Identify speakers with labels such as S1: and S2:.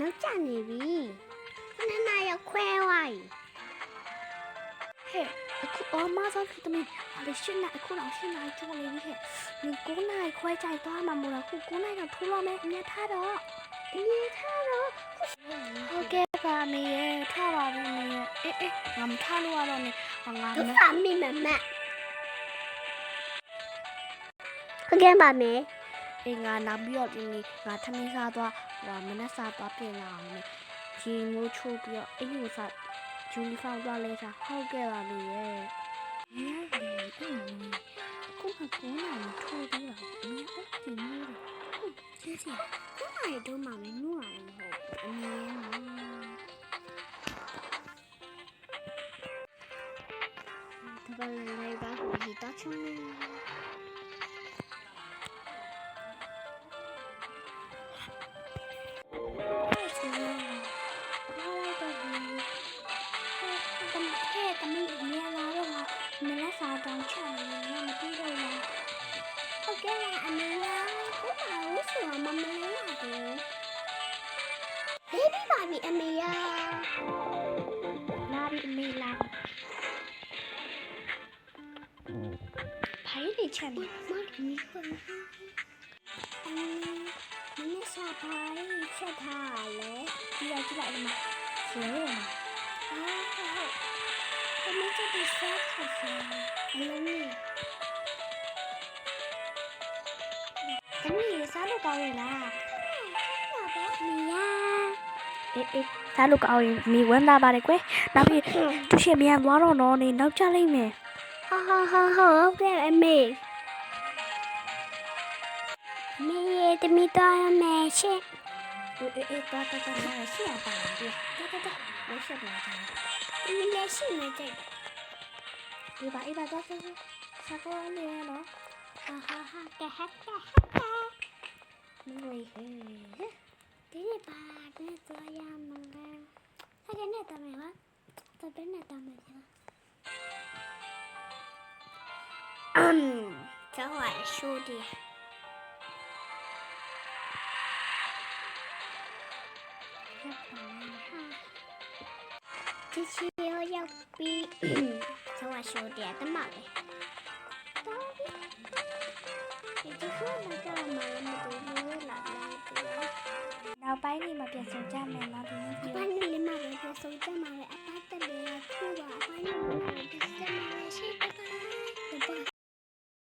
S1: နောက်ကျနေပြီခုနကရခွဲဝိုင်းဟဲ့အခုအမစားဖြစ်တယ်ဘာလို့ရှင်းလိုက်အခုတော့ရှင်းလိုက်ကြောနေပြီဟဲ့နင်ကိုနိုင်ခွဲကြိုက်သွားမှာမို့လားခုကိုနိုင်ကထိုးတော့မယ်အမြတ်ထားတော့အမြတ်ထားတော့ဟုတ်ကဲ့ပါမေရဲ့ထားပါဘူးမေရဲ့အေးအေးငါမထားလို့ရတော့နေငါမ
S2: ထားမိမမဟုတ်ကဲ့ပါမေ ယ်
S1: အေးငါနောက်ပြီးတော့ဒီနေ့ငါထမင်းစားသွားဟိုမနက်စားသွားပြင်လာအောင်လေရေငိုးချိုးပြီးတော့အင်ကိုစားဂျူနီဖောင်းသွားလဲစားဟုတ်ကဲ့ပါမေရဲ့ဟဲ့လေအေးခုမှကိုနာမထိုးပြီးတော့အမေဟုတ်တယ်နော်ကျေးဇူး
S2: ခုနရတော့မှမနူရတယ်မဟုတ်ဘူးအမေကတပလန်လိုက်ပါဟိုဒီတော့ချုံနေ
S1: နက်စားတောင်းချနေတယ်မပြီးတော့လား
S2: ဟုတ်ကဲ့ပါအမေလားခုနကဝှဆိုမမလေးရဘူးဟေးပြီးပါပြီအမေရ
S1: လာပြီအမေလာဖိုင်လေးချက်နေ
S2: မမီ အမေက
S1: ဒီ
S2: စားချက်စားအမေ
S1: တမီးစားလို့ကောင်းရဲ့လား
S2: ပါပဲမီယာ
S1: အေးအေးစားလို့ကောင်းရင်မိဝမ်းသာပါတယ်ကွယ်နောက်ပြီးသူရှင်မြန်သွားတော့နော်နေနောက်ကျလိမ့်မယ်
S2: ဟာဟာဟာဟုတ်ကဲ့အမေမေတမီတော်ရမယ်ရှင့်
S1: အေးအေးအေးတော့တော့တော့ရှေ့ရပါလားဒီတော့တော့တော့ရှေ့ပါကြတယ်
S2: ဒီလက်ရှိနေကြတ ယ်
S1: ဒီပါအေးပါတော့တော့စားကောင်းနေနော်
S2: ဟာဟာဟာကဲဟက်ကဲ
S1: မင်းဝေးဟဲ့
S2: ဒီနေ့ပါနဲ့သွားရမလား ဟာကနေတမယ်ဟာတပင်းနဲ့တမယ်ဟာအမ်ကျောင်းရရှိုးဒီဒီချီရောရောက်ပြီးကျောင်းရရှိုးဒီတမပဲတော်ပြီဒီခုမှကြောက်မှလည်းမတူဘူးလားလားတူလား
S1: နောက်ပိုင်းနေမှာပြန်ဆုံကြမယ်နော်ဒီနေ့
S2: အပိုင်းလေးမှာပဲဆုံးကြမှာလေ